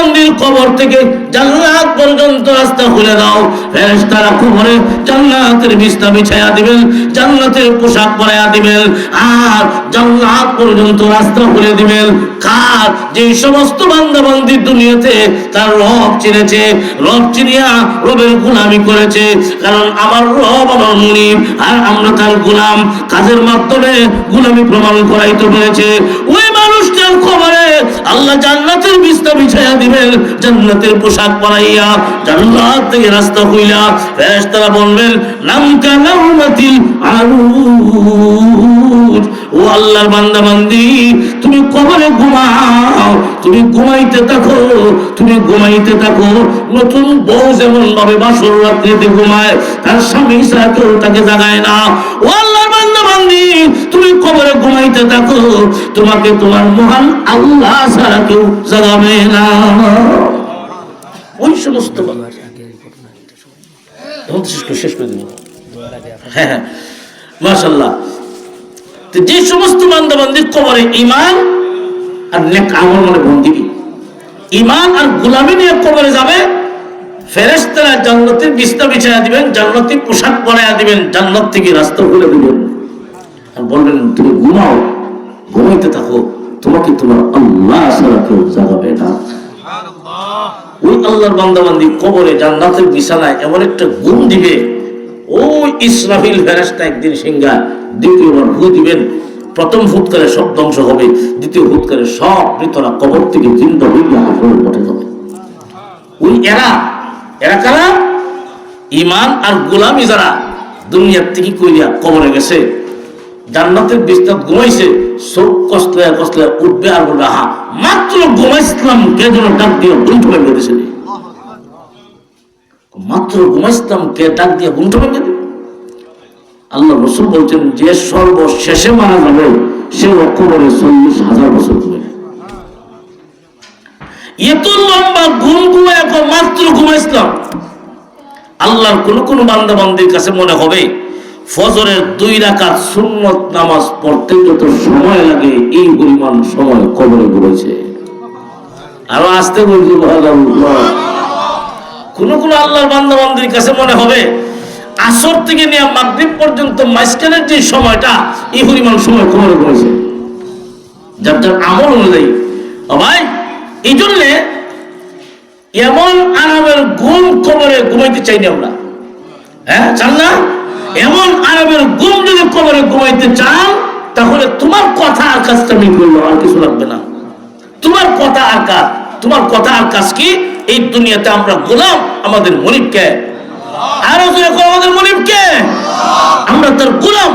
বান্দির কবর থেকে জান্নাত পর্যন্ত রাস্তা খুলে দাও। ফেরেশতারা কবরে জান্নাতের বিছনা বিছায়া দিবেন, জান্নাতের পোশাক পরায়া দিবেন, আর জান্নাত পর্যন্ত রাস্তা খুলে দিবেন। কার? যে সমস্ত বান্দা বান্দি দুনিয়াতে তার রব চিনেছে, রব চিনিয়া রবের গুলামি করেছে, কারণ আমার রব আমার মুনিব, আর আমরা তার গুলাম। কাজের মাধ্যমে গুলামি প্রমাণ করাইতে পেরেছে। ওই খবরে আল্লাহ জান্নাতের বিছাইয়া দিবেন, জান্নাতের পোশাক পরাইয়া জান্নাত থেকে রাস্তা হইলা ফেরেশতারা বলবেন নাম কানামাতিল আরুজ ও আল্লাহর বান্দা বান্দি তুমি কবরে ঘুমাও, তুমি ঘুমাইতে থাকো, তুমি ঘুমাইতে থাকো। নতুন বউ যেমন ভাবে বাসর রাত্রিতে ঘুমায়, তার স্বামী কেউ তাকে জাগায় না। ও কবরে ঘুমাইতে থাকো। তোমাকে তোমার মহান আল্লাহ ছাড়া কেউ জাগাবে না। ওই সমস্ত হ্যাঁ হ্যাঁ। যে সমস্ত ইমান আর মানে ইমান আর গুলামি নিয়ে যাবে। জান্নাতের দিবেন জান্নাতি পোশাক পরায়া দিবেন, জান্নাত থেকে রাস্তা খুলে দিবেন। আর বললেন তুমি ঘুমাও ঘুমাইতে থাকো। তোমাকে তোমার আল্লাহ ছাড়া কেউ জাগাবে না। ওই আল্লাহর বান্দাবান্দি কবরে জান্নাতের বিছানায় এমন একটা গুণ দিবে। ওই ইসরাফিল ফেরেশতা একদিন সিংহা দ্বিতীয়বার ভু দিবেন। প্রথম ফুৎকারে সব ধ্বংস হবে দ্বিতীয় ফুৎকারে সব মৃতরা কবর থেকে জিন্দা হইয়া পটে যাবে। ওই এরা এরা কারা? ইমান আর গোলামি যারা দুনিয়ার থেকে কইয়া কবরে গেছে জান্নাতের বিস্তার ঘুমাইছে, চোখ কষ্টলে কষ্টলে উঠবে আর বলবে হা মাত্র ঘুমাইছিলাম, কে যেন ডাক দিয়ে গুন্ঠ ভেঙে দিয়েছে মাত্র ঘুমাইছিলাম, কে ডাক দিয়ে গুন্ঠ ভেঙে দিবে আল্লাহ রসুল বলছেন, যে সর্বশেষে মারা যাবে, সে অক্টোবরে চল্লিশ হাজার বছর ঘুমাবে এত লম্বা ঘুম ঘুমে এখন মাত্র ঘুমাইছিলাম। আল্লাহর কোন কোন বান্দা বান্দির কাছে মনে হবে ফজরের দুই রাকাত সুন্নত নামাজ পড়তে যত সময় লাগে, এই পরিমাণ সময় কবরে পড়েছে। আরও আসতে বলছি কোন কোন আল্লাহর বান্দা বান্দির কাছে মনে হবে, আসর থেকে নিয়ে মাগরিব পর্যন্ত মাঝখানের যে সময়টা, এই পরিমাণ সময় কবরে পড়েছে। যার যার আমল অনুযায়ী। ভাই এই জন্যে এমন আরামের ঘুম কবরে ঘুমাইতে চাইনি আমরা। হ্যাঁ চান না? এমন আরামের ঘুম যদি কবরে ঘুমাইতে চান তাহলে তোমার কথা আর কাজটা আমি করল আর কিছু লাগবে না। তোমার কথা আর কাজ, তোমার কথা আর কাজ কি? এই দুনিয়াতে আমরা গোলাম আমাদের মনিবকে। আরও করো আমাদের মনিবকে। আমরা তার গোলাম।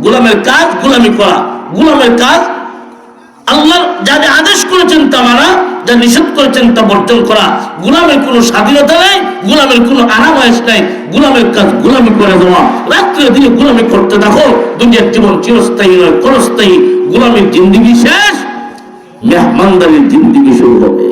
গোলামের কাজ গোলামি করা। গোলামের কাজ আল্লাহ যা যা আদেশ করেছেন তা মানা যা নিষেধ করেছেন তা বর্জন করা গুলামের কোনো স্বাধীনতা নেই, গুলামের কোনো আরামায়স নেই, গুলামের কাজ গুলামি করে দেওয়া। রাত্রে দিনে গুলামি করতে দেখো দুনিয়ার জীবন চিরস্থায়ী নয়, ক্ষণস্থায়ী। গুলামের জিন্দিগি শেষ, মেহমানদারির জিন্দিগি শুরু হবে।